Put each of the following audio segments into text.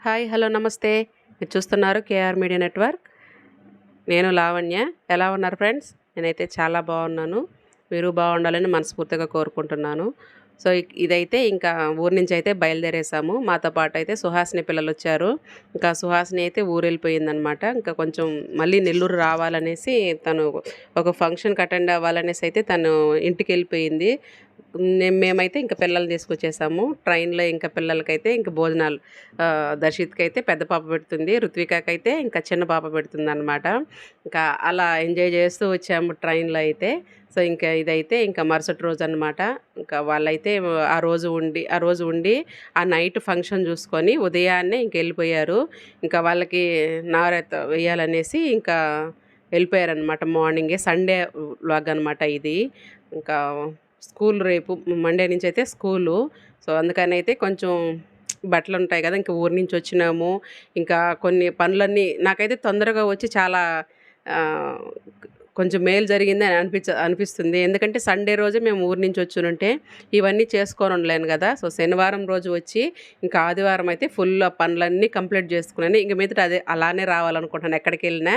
Hi hello నమస్తే. మీరు చూస్తున్నారు కేఆర్ మీడియా నెట్వర్క్. నేను లావణ్య. ఎలా ఉన్నారు ఫ్రెండ్స్? నేనైతే చాలా బాగున్నాను. మీరు బాగుండాలని మనస్ఫూర్తిగా కోరుకుంటున్నాను. సో ఇదైతే ఇంకా ఊరి నుంచి అయితే బయలుదేరేసాము. మాతో పాటు అయితే సుహాసిని పిల్లలు వచ్చారు. ఇంకా సుహాసిని అయితే ఊరు వెళ్ళిపోయిందనమాట ఇంకా కొంచెం మళ్ళీ నెల్లూరు రావాలనేసి తను ఒక ఫంక్షన్కి అటెండ్ అవ్వాలనేసి అయితే తను ఇంటికి వెళ్ళిపోయింది మేమైతే ఇంకా పిల్లల్ని తీసుకొచ్చేసాము. ట్రైన్లో ఇంకా పిల్లలకైతే ఇంకా భోజనాలు దర్శిత్కి అయితే పెద్ద పాప పెడుతుంది. రుత్వికాకైతే అయితే ఇంకా చిన్న పాప పెడుతుంది అనమాట ఇంకా అలా ఎంజాయ్ చేస్తూ వచ్చాము ట్రైన్లో అయితే. సో ఇంకా ఇదైతే ఇంకా మరుసటి రోజు అనమాట ఇంకా వాళ్ళైతే ఆ రోజు ఉండి ఆ రోజు ఉండి ఆ నైట్ ఫంక్షన్ చూసుకొని ఉదయాన్నే ఇంక వెళ్ళిపోయారు. ఇంకా వాళ్ళకి నారెత్త వేయాలనేసి ఇంకా వెళ్ళిపోయారనమాట మార్నింగే. సండే లాగ్ అనమాట ఇది. ఇంకా స్కూల్ రేపు మండే నుంచి అయితే స్కూలు. సో అందుకని అయితే కొంచెం బట్టలు ఉంటాయి కదా ఇంకా ఊరి నుంచి వచ్చినాము. ఇంకా కొన్ని పనులన్నీ నాకైతే తొందరగా వచ్చి చాలా కొంచెం మేలు జరిగింది అని అనిపించ అనిపిస్తుంది. ఎందుకంటే సండే రోజే మేము ఊరి నుంచి వచ్చి ఉంటే ఇవన్నీ చేసుకొని ఉండలేను కదా. సో శనివారం రోజు వచ్చి ఇంకా ఆదివారం అయితే ఫుల్ పనులన్నీ కంప్లీట్ చేసుకున్నాను. ఇంక మీదట అదే అలానే రావాలనుకుంటున్నాను. ఎక్కడికి వెళ్ళినా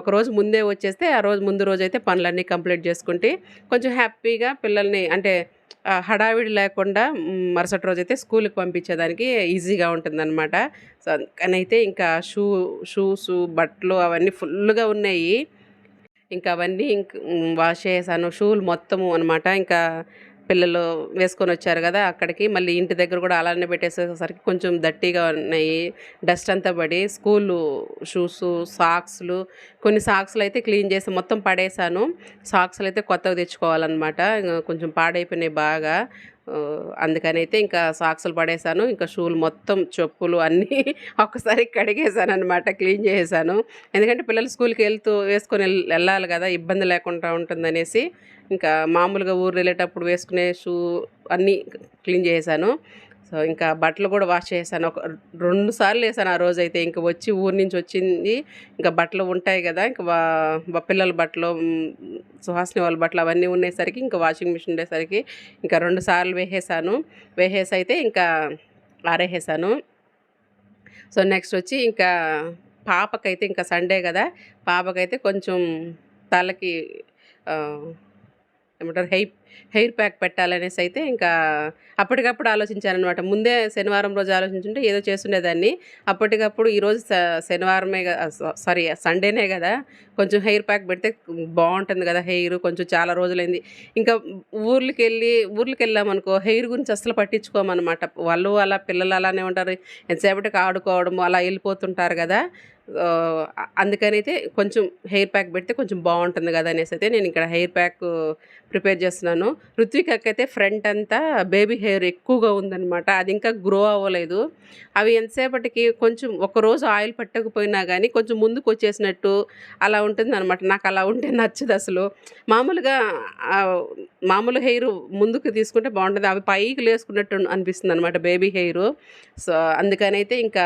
ఒక రోజు ముందే వచ్చేస్తే ఆ రోజు ముందు రోజు అయితే పనులన్నీ కంప్లీట్ చేసుకుంటే కొంచెం హ్యాపీగా పిల్లల్ని అంటే హడావిడి లేకుండా మరుసటి రోజు అయితే స్కూల్కి పంపించేదానికి ఈజీగా ఉంటుందన్నమాట. సో అయితే ఇంకా షూ షూస్ బట్టలు అవన్నీ ఫుల్గా ఉన్నాయి. ఇంకా అవన్నీ ఇంక వాష్ చేశాను షూలు మొత్తము అనమాట ఇంకా పిల్లలు వేసుకొని వచ్చారు కదా అక్కడికి. మళ్ళీ ఇంటి దగ్గర కూడా అలానే పెట్టేసేసరికి కొంచెం దట్టిగా ఉన్నాయి. డస్ట్ అంతా పడి స్కూలు షూస్ సాక్స్లు కొన్ని సాక్స్లు అయితే క్లీన్ చేసి మొత్తం పడేసాను. సాక్స్లు అయితే కొత్తగా తెచ్చుకోవాలన్నమాట. ఇంకా కొంచెం పాడైపోయినాయి బాగా. అందుకనైతే ఇంకా సాక్సులు పడేసాను ఇంకా షూలు మొత్తం చెప్పులు అన్నీ ఒక్కసారి కడిగేశాను అనమాట క్లీన్ చేసేసాను ఎందుకంటే పిల్లలు స్కూల్కి వెళ్తూ వేసుకొని వెళ్ళాలి కదా ఇబ్బంది లేకుండా ఉంటుందనేసి ఇంకా మామూలుగా ఊరు వెళ్ళేటప్పుడు వేసుకునే షూ అన్నీ క్లీన్ చేసేసాను సో ఇంకా బట్టలు కూడా వాష్ చేశాను. ఒక రెండు సార్లు వేసాను ఆ రోజు అయితే ఇంకా వచ్చి ఊరి నుంచి వచ్చింది. ఇంకా బట్టలు ఉంటాయి కదా. ఇంకా పిల్లల బట్టలు సుహాసిని వాళ్ళ బట్టలు అవన్నీ ఉండేసరికి ఇంకా వాషింగ్ మిషన్ ఉండేసరికి ఇంకా రెండు సార్లు వేసేసాను. వేసేసి అయితే ఇంకా ఆరేసేసాను. సో నెక్స్ట్ వచ్చి ఇంకా పాపకైతే ఇంకా సండే కదా. పాపకైతే కొంచెం తలకి ఏమంటారు హెయిర్ హెయిర్ ప్యాక్ పెట్టాలనేసి అయితే ఇంకా అప్పటికప్పుడు ఆలోచించానమాట ముందే శనివారం రోజు ఆలోచించుంటే ఏదో చేస్తుండేదాన్ని. అప్పటికప్పుడు ఈరోజు స- శనివారమే సారీ సండేనే కదా కొంచెం హెయిర్ ప్యాక్ పెడితే బాగుంటుంది కదా హెయిర్ కొంచెం చాలా రోజులైంది. ఇంకా ఊర్లకి వెళ్ళి ఊర్లకి వెళ్ళామనుకో హెయిర్ గురించి అసలు పట్టించుకోమన్నమాట. వాళ్ళు అలా పిల్లలు అలానే ఉంటారు. ఎంతసేపటికి ఆడుకోవడము అలా వెళ్ళిపోతుంటారు కదా. అందుకనైతే కొంచెం హెయిర్ ప్యాక్ పెడితే కొంచెం బాగుంటుంది కదా అనేసి అయితే నేను ఇక్కడ హెయిర్ ప్యాక్ ప్రిపేర్ చేస్తున్నాను. ఋత్వికకి అయితే ఫ్రంట్ అంతా బేబీ హెయిర్ ఎక్కువగా ఉందన్నమాట. అది ఇంకా గ్రో అవ్వలేదు. అవి ఎంతసేపటికి కొంచెం ఒకరోజు ఆయిల్ పట్టకపోయినా కానీ కొంచెం ముందుకు వచ్చేసినట్టు అలా ఉంటుంది అనమాట నాకు అలా ఉంటే నచ్చదు అసలు. మామూలుగా మామూలు హెయిర్ ముందుకు తీసుకుంటే బాగుంటుంది. అవి పైకి లేసుకున్నట్టు అనిపిస్తుంది అనమాట బేబీ హెయిర్. సో అందుకనైతే ఇంకా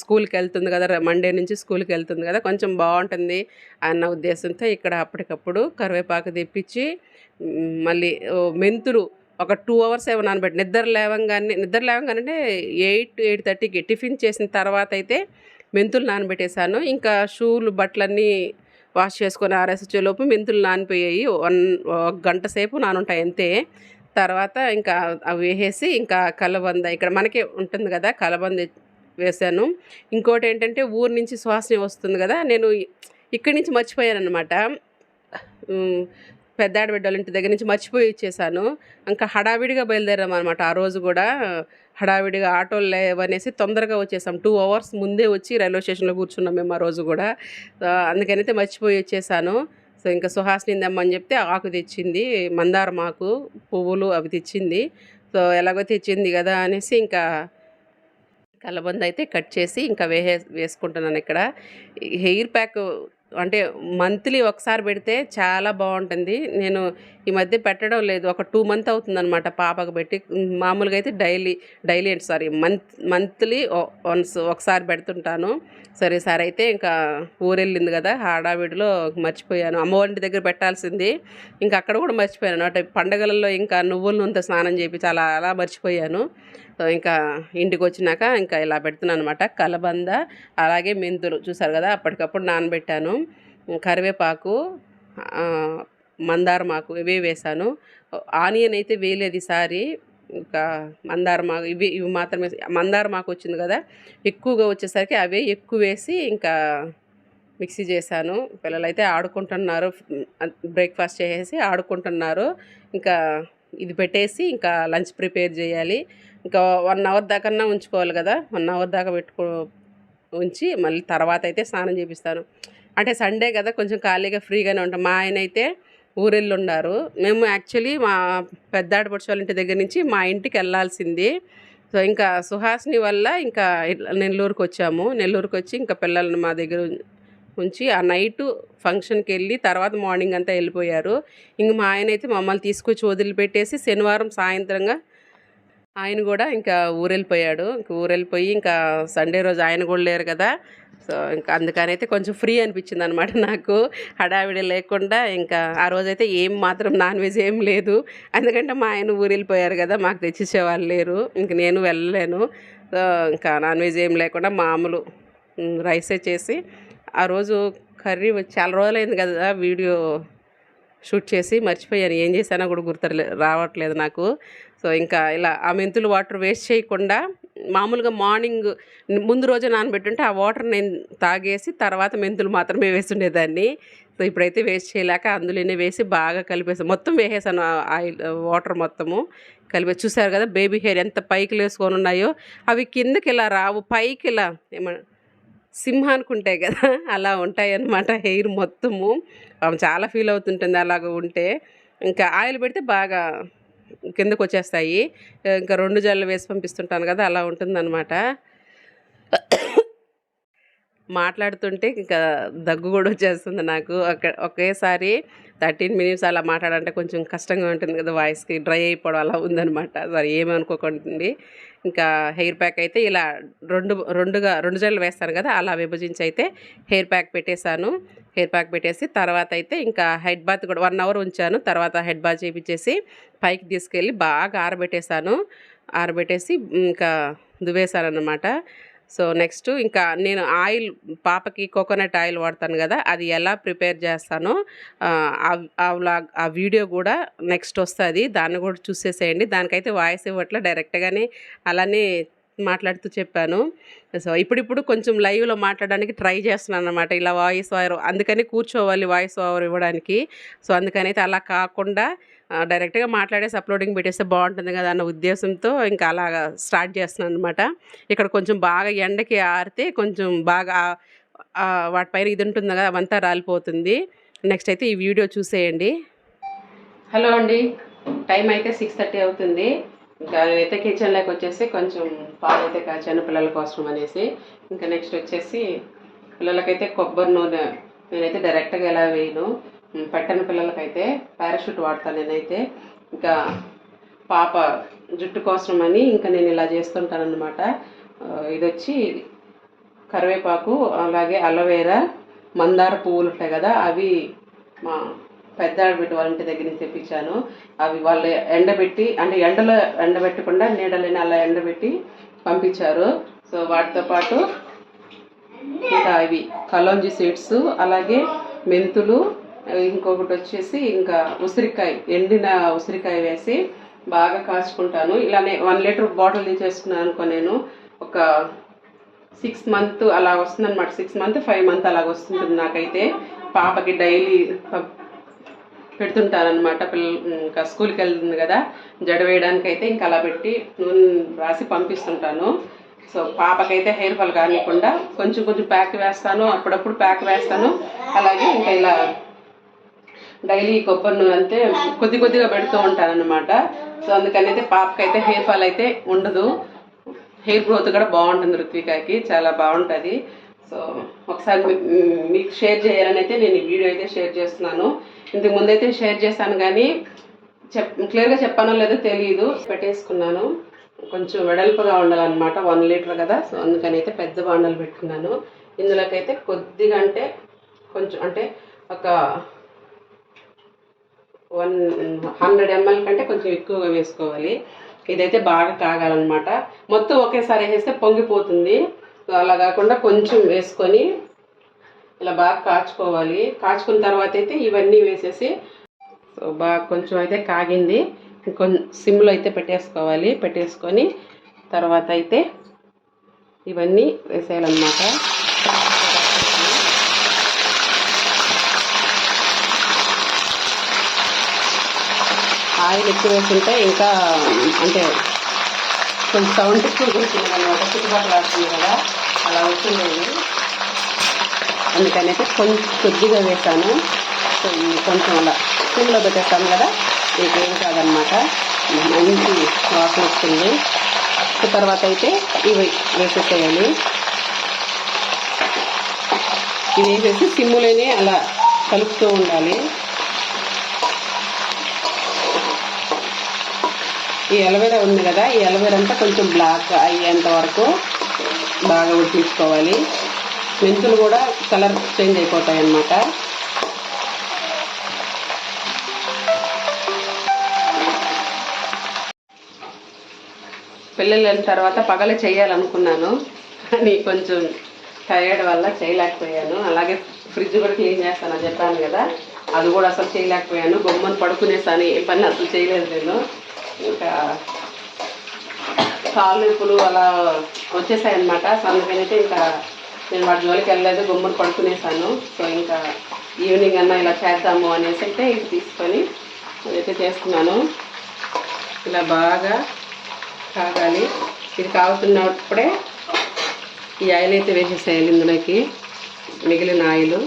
స్కూల్కి వెళ్తుంది కదా మండే నుంచి స్కూల్కి వెళ్తుంది కదా కొంచెం బాగుంటుంది అన్న ఉద్దేశంతో ఇక్కడ అప్పటికప్పుడు కరివేపాకు తెప్పించి మళ్ళీ మెంతులు ఒక టూ అవర్స్ ఏమో నానబెట్టి నిద్ర లేవంగానే నిద్ర లేవంగానే అంటే ఎయిట్ ఎయిట్ థర్టీకి టిఫిన్ చేసిన తర్వాత అయితే మెంతులు నానబెట్టేశాను. ఇంకా షూలు బట్టలన్నీ వాష్ చేసుకొని ఆరేసొచ్చే లోపు మెంతులు నానిపోయాయి. వన్ ఒక గంట సేపు నానుంటాయి అంతే. తర్వాత ఇంకా అవి వేసేసి ఇంకా కలబంద ఇక్కడ మనకి ఉంటుంది కదా కలబంద వేసాను. ఇంకోటి ఏంటంటే ఊరు నుంచి సువాసన వస్తుంది కదా నేను ఇక్కడి నుంచి మర్చిపోయాను అనమాట పెద్దాడ బిడ్డల ఇంటి దగ్గర నుంచి మర్చిపోయి ఇచ్చేసాను ఇంకా హడావిడిగా బయలుదేరాం అనమాట ఆ రోజు కూడా హడావిడిగా ఆటోలు లేవనేసి తొందరగా వచ్చేసాం. టూ అవర్స్ ముందే వచ్చి రైల్వే స్టేషన్లో కూర్చున్నాం మేము ఆ రోజు కూడా. అందుకనైతే మర్చిపోయి వచ్చేసాను. సో ఇంకా సుహాసిని తెమ్మని చెప్తే ఆకు తెచ్చింది మందారం ఆకు పువ్వులు అవి తెచ్చింది. సో ఎలాగో తెచ్చింది కదా అనేసి ఇంకా కలబంద అయితే కట్ చేసి ఇంకా వేసే వేసుకుంటున్నాను ఇక్కడ. హెయిర్ ప్యాక్ అంటే మంత్లీ ఒకసారి పెడితే చాలా బాగుంటుంది. నేను ఈ మధ్య పెట్టడం లేదు. ఒక టూ మంత్ అవుతుందనమాట పాపకు పెట్టి. మామూలుగా అయితే డైలీ డైలీ అంటే సారీ మంత్ మంత్లీ వన్స్ ఒకసారి పెడుతుంటాను. సరే సార్ అయితే ఇంకా ఊరెళ్ళింది కదా హడావిడిలో మర్చిపోయాను. అమ్మవారి దగ్గర పెట్టాల్సింది. ఇంకా అక్కడ కూడా మర్చిపోయాను. అంటే పండగలలో ఇంకా నువ్వుల నూనెతో స్నానం చేయించి అలా అలా మర్చిపోయాను. ఇంకా ఇంటికి వచ్చినాక ఇంకా ఇలా పెడుతున్నాను అనమాట కలబంద అలాగే మెంతులు. చూసారు కదా అప్పటికప్పుడు నానబెట్టాను. కరివేపాకు మందారమాకు ఇవే వేసాను. ఆనియన్ అయితే వేయలేదు ఈసారి. ఇంకా మందారమాకు ఇవి ఇవి మాత్రమే మందారమాకు వచ్చింది కదా ఎక్కువగా వచ్చేసరికి అవే ఎక్కువ వేసి ఇంకా మిక్సీ చేశాను. పిల్లలు అయితే ఆడుకుంటున్నారు బ్రేక్ఫాస్ట్ చేసేసి ఆడుకుంటున్నారు. ఇంకా ఇది పెట్టేసి ఇంకా లంచ్ ప్రిపేర్ చేయాలి. ఇంకా వన్ అవర్ దాకన్నా ఉంచుకోవాలి కదా. వన్ అవర్ దాకా పెట్టుకో ఉంచి మళ్ళీ తర్వాత అయితే స్నానం చేపిస్తాను. అంటే సండే కదా కొంచెం ఖాళీగా ఫ్రీగానే ఉంటాం. మా ఆయన అయితే ఊరెళ్ళి ఉన్నారు మేము యాక్చువల్లీ మా పెద్దాడి వాళ్ళ ఇంటి దగ్గర నుంచి మా ఇంటికి వెళ్ళాల్సింది. సో ఇంకా సుహాసిని వల్ల ఇంకా ఇట్లా నెల్లూరుకి వచ్చాము. నెల్లూరుకి వచ్చి ఇంకా పిల్లల్ని మా దగ్గర ఉంచి ఆ నైట్ ఫంక్షన్కి వెళ్ళి తర్వాత మార్నింగ్ అంతా వెళ్ళిపోయారు. ఇంక మా ఆయన అయితే మమ్మల్ని తీసుకొచ్చి వదిలిపెట్టేసి శనివారం సాయంత్రంగా ఆయన కూడా ఇంకా ఊరెళ్ళిపోయాడు. ఇంకా ఊరెళ్ళిపోయి ఇంకా సండే రోజు ఆయన కూడా లేరు కదా. సో ఇంకా అందుకనైతే కొంచెం ఫ్రీ అనిపించింది అనమాట నాకు. హడావిడి లేకుండా ఇంకా ఆ రోజైతే ఏం మాత్రం నాన్ వెజ్ ఏం లేదు. ఎందుకంటే మా ఆయన ఊరెళ్ళిపోయారు కదా మాకు తెచ్చిచ్చేవాళ్ళు లేరు. ఇంక నేను వెళ్ళలేను. సో ఇంకా నాన్ వెజ్ ఏం లేకుండా మామూలు రైసే చేసి ఆ రోజు కర్రీ చాలా రోజులైంది కదా వీడియో షూట్ చేసి మర్చిపోయాను. ఏం చేశానో కూడా గుర్తు రావట్లేదు నాకు. సో ఇంకా ఇలా ఆ మెంతులు వాటర్ వేస్ట్ చేయకుండా మామూలుగా మార్నింగ్ ముందు రోజు నానబెట్టుంటే ఆ వాటర్ నేను తాగేసి తర్వాత మెంతులు మాత్రమే వేస్తుండేదాన్ని. సో ఇప్పుడైతే వేస్ట్ చేయలేక అందులోనే వేసి బాగా కలిపేసాను మొత్తం వేసేసాను ఆయిల్ వాటర్ మొత్తము కలిపే చూసారు కదా బేబీ హెయిర్ ఎంత పైకి లేసుకొని ఉన్నాయో. అవి కిందకి ఇలా రావు పైకి ఇలా ఏమన్నా సింహానికి ఉంటాయి కదా అలా ఉంటాయి అన్నమాట హెయిర్ మొత్తము. చాలా ఫీల్ అవుతుంటుంది అలాగ ఉంటే. ఇంకా ఆయిల్ పెడితే బాగా కిందకు వచ్చేస్తాయి ఇంకా రెండు జల్లు వేసి పంపిస్తుంటాను కదా అలా ఉంటుందన్నమాట. మాట్లాడుతుంటే ఇంకా దగ్గు కూడా వచ్చేస్తుంది నాకు. అక్కడ ఒకేసారి థర్టీన్ మినిట్స్ అలా మాట్లాడాలంటే కొంచెం కష్టంగా ఉంటుంది కదా వాయిస్కి డ్రై అయిపోవడం అలా ఉందన్నమాట. సరే ఏమనుకోకండి. ఇంకా హెయిర్ ప్యాక్ అయితే ఇలా రెండు రెండుగా రెండు జడలు వేస్తాను కదా అలా విభజించి అయితే హెయిర్ ప్యాక్ పెట్టేశాను. హెయిర్ ప్యాక్ పెట్టేసి తర్వాత అయితే ఇంకా హెడ్ బాత్ కూడా వన్ అవర్ ఉంచాను. తర్వాత హెడ్ బాత్ చేయించేసి పైకి తీసుకెళ్ళి బాగా ఆరబెట్టేశాను. ఆరబెట్టేసి ఇంకా దువ్వేశాను అనమాట సో నెక్స్ట్ ఇంకా నేను ఆయిల్ పాపకి కోకోనట్ ఆయిల్ వాడతాను కదా అది ఎలా ప్రిపేర్ చేస్తానో ఆ, వ్లాగ్ ఆ వీడియో కూడా నెక్స్ట్ వస్తుంది. దాన్ని కూడా చూసేసేయండి. దానికైతే వాయిస్ ఇవ్వట్లే డైరెక్ట్గానే అలానే మాట్లాడుతూ చెప్పాను. సో ఇప్పుడిప్పుడు కొంచెం లైవ్లో మాట్లాడడానికి ట్రై చేస్తున్నాను అనమాట ఇలా వాయిస్ ఓవర్ అందుకని కూర్చోవాలి వాయిస్ ఓవర్ ఇవ్వడానికి. సో అందుకని అయితే అలా కాకుండా డైరెక్ట్గా మాట్లాడేసి అప్లోడింగ్ పెట్టేస్తే బాగుంటుంది కదా అన్న ఉద్దేశంతో ఇంకా అలాగా స్టార్ట్ చేస్తున్నాను అనమాట ఇక్కడ కొంచెం బాగా ఎండకి ఆరితే కొంచెం బాగా వాటిపైన ఇది ఉంటుంది కదా అవంతా రాలిపోతుంది. నెక్స్ట్ అయితే ఈ వీడియో చూసేయండి. హలో అండి. టైం అయితే సిక్స్ థర్టీ అవుతుంది. ఇంకా నేనైతే కిచెన్లోకి వచ్చేసి కొంచెం పాలు అయితే కాచాను పిల్లల కోసం అనేసి. ఇంకా నెక్స్ట్ వచ్చేసి పిల్లలకైతే కొబ్బరి నూనె నేనైతే డైరెక్ట్గా ఎలా వేయను. పట్టణ పెట్టని పిల్లలకైతే పారాషూట్ వాడతాను నేనైతే. ఇంకా పాప జుట్టు కోసం అని ఇంకా నేను ఇలా చేస్తుంటానన్నమాట. ఇది వచ్చి కరివేపాకు అలాగే అలోవేరా మందార పువ్వులు ఉంటాయి కదా అవి మా పెద్ద ఆడబిడ్డ వాళ్ళ ఇంటి దగ్గర నుంచి తెప్పించాను. అవి వాళ్ళు ఎండబెట్టి అంటే ఎండలో ఎండబెట్టకుండా నీడలని అలా ఎండబెట్టి పంపించారు. సో వాటితో పాటు ఇంకా ఇవి కలోంజి సీడ్స్ అలాగే మెంతులు ఇంకొకటి వచ్చేసి ఇంకా ఉసిరికాయ ఎండిన ఉసిరికాయ వేసి బాగా కాచుకుంటాను. ఇలానే వన్ లీటర్ బాటిల్ తీసేసుకున్నాను అనుకో నేను. ఒక సిక్స్ మంత్ అలా వస్తుంది అనమాట సిక్స్ మంత్ ఫైవ్ మంత్ అలాగ వస్తుంటుంది నాకైతే. పాపకి డైలీ పెడుతుంటానమాట పిల్ల ఇంకా స్కూల్కి వెళ్తుంది కదా. జడ వేయడానికి అయితే ఇంకా అలా పెట్టి నూనె రాసి పంపిస్తుంటాను. సో పాపకైతే హెయిర్ ఫాల్ కానివ్వకుండా కొంచెం కొంచెం ప్యాక్ వేస్తాను. అప్పుడప్పుడు ప్యాక్ వేస్తాను. అలాగే ఇంకా ఇలా డైలీ కొబ్బరి నూనె అంటే కొద్ది కొద్దిగా పెడుతూ ఉంటాను అనమాట సో అందుకని అయితే పాపకైతే హెయిర్ ఫాల్ అయితే ఉండదు. హెయిర్ గ్రోత్ కూడా బాగుంటుంది రుత్వికాకి చాలా బాగుంటుంది. సో ఒకసారి మీకు షేర్ చేయాలని అయితే నేను ఈ వీడియో అయితే షేర్ చేస్తున్నాను. ఇంతకు ముందైతే షేర్ చేశాను కానీ చెప్ క్లియర్గా చెప్పానో లేదో తెలియదు పెట్టేసుకున్నాను. కొంచెం వెడల్పుగా ఉండాలన్నమాట వన్ లీటర్ కదా. సో అందుకని అయితే పెద్ద బాండలు పెట్టుకున్నాను. ఇందులోకైతే కొద్దిగా అంటే కొంచెం అంటే ఒక వన్ హండ్రెడ్ ఎంఎల్ కంటే కొంచెం ఎక్కువగా వేసుకోవాలి. ఇదైతే బాగా కాగాలన్నమాట మొత్తం ఒకేసారి వేసేస్తే పొంగిపోతుంది. అలా కాకుండా కొంచెం వేసుకొని ఇలా బాగా కాచుకోవాలి. కాచుకున్న తర్వాత అయితే ఇవన్నీ వేసేసి సో బాగా కొంచెం అయితే కాగింది. కొంచెం సిమ్లో అయితే పెట్టేసుకోవాలి. పెట్టేసుకొని తర్వాత అయితే ఇవన్నీ వేసేయాలన్నమాట. ఆయిల్ ఎక్కువ వేసుంటే ఇంకా అంటే కొంచెం సౌండ్ ఎక్కువ వచ్చింది అనమాట. చుట్టుపక్కల వస్తుంది కదా. అలా వస్తుండేది అందుకని అయితే కొంచెం కొద్దిగా వేసాను. కొంచెం అలా సిమ్లో పెట్టేస్తాను కదా. మీకు ఏం కాదనమాట. మంచి వాసన వస్తుంది. తర్వాత అయితే ఇవి వేసేసేయాలి. ఇవి వేసేసి సిమ్ములోనే అలా కలుపుతూ ఉండాలి. ఈ ఎలవేరా ఉంది కదా ఈ అలవేరా అంతా కొంచెం బ్లాక్ అయ్యేంత వరకు బాగా ఉడికించుకోవాలి. మెంతులు కూడా కలర్ చేంజ్ అయిపోతాయి అన్నమాట. పిల్లలు తర్వాత పగల చేయాలనుకున్నాను కానీ కొంచెం టైర్డ్ వల్ల చేయలేకపోయాను. అలాగే ఫ్రిడ్జ్ కూడా క్లీన్ చేస్తానని చెప్పాను కదా అది కూడా అసలు చేయలేకపోయాను. బొమ్మను పడుకునేసాను ఏ పని అసలు చేయలేదు నేను. ఇంకా కాళ్ళు నొప్పులు అలా వచ్చేసాయి అనమాట సో అందుకనైతే ఇంకా నేను వాటి జోలికి వెళ్ళలేదు గుమ్మడి పడుకునేసాను. సో ఇంకా ఈవినింగ్ అన్నా ఇలా చేద్దాము అనేసి అయితే ఇది తీసుకొని ఇదైతే చేస్తున్నాను. ఇలా బాగా కాగాలి. ఇది కాగుతున్నప్పుడే ఈ ఆయిల్ అయితే వేసేసేయాలి ఇందులోకి. మిగిలిన ఆయిల్.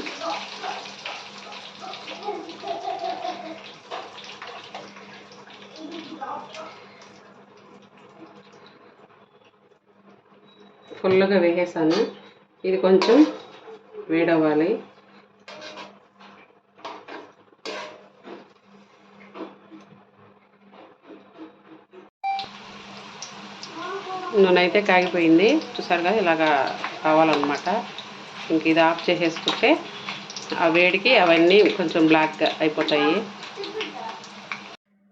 ఫుల్గా వేసేసాను. ఇది కొంచెం వేడవ్వాలి. నూనె అయితే కాగిపోయింది. చూసారుగా ఇలాగా కావాలన్నమాట. ఇంక ఇది ఆఫ్ చేసేసుకుంటే ఆ వేడికి అవన్నీ కొంచెం బ్లాక్గా అయిపోతాయి.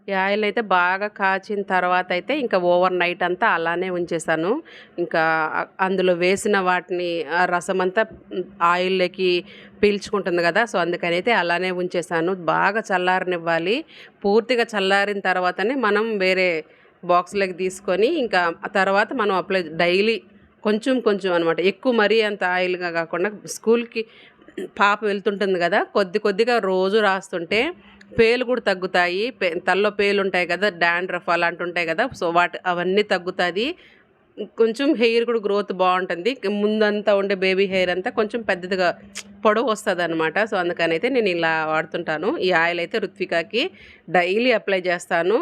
ఈ ఆయిల్ అయితే బాగా కాచిన తర్వాత అయితే ఇంకా ఓవర్ నైట్ అంతా అలానే ఉంచేసాను. ఇంకా అందులో వేసిన వాటిని ఆ రసం అంతా ఆయిల్లోకి పీల్చుకుంటుంది కదా సో అందుకనైతే అలానే ఉంచేసాను. బాగా చల్లారనివ్వాలి. పూర్తిగా చల్లారిన తర్వాతనే మనం వేరే బాక్స్లోకి తీసుకొని ఇంకా ఆ తర్వాత మనం అప్లై డైలీ కొంచెం కొంచెం అనమాట ఎక్కువ మరీ అంత ఆయిల్గా కాకుండా స్కూల్కి పాప వెళ్తుంటుంది కదా కొద్ది కొద్దిగా రోజు రాస్తుంటే పేలు కూడా తగ్గుతాయి. పే తల్లో పేలు ఉంటాయి కదా డాండ్రఫ్ అలాంటి ఉంటాయి కదా సో వాటి అవన్నీ తగ్గుతుంది. కొంచెం హెయిర్ కూడా గ్రోత్ బాగుంటుంది. ముందంతా ఉండే బేబీ హెయిర్ అంతా కొంచెం పెద్దదిగా పొడవు వస్తుంది అనమాట సో అందుకని అయితే నేను ఇలా వాడుతుంటాను. ఈ ఆయిల్ అయితే రుత్వికాకి డైలీ అప్లై చేస్తాను.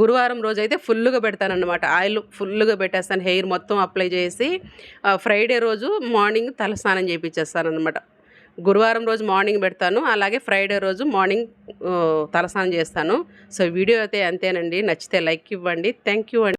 గురువారం రోజు అయితే ఫుల్గా పెడతాను అనమాట ఆయిల్ ఫుల్గా పెట్టేస్తాను. హెయిర్ మొత్తం అప్లై చేసి ఫ్రైడే రోజు మార్నింగ్ తల స్నానం చేయించేస్తాను అనమాట గురువారం రోజు మార్నింగ్ పెడతాను. అలాగే ఫ్రైడే రోజు మార్నింగ్ తలస్నానం చేస్తాను. సో వీడియో అయితే అంతేనండి. నచ్చితే లైక్ ఇవ్వండి. థ్యాంక్ యూ అండి.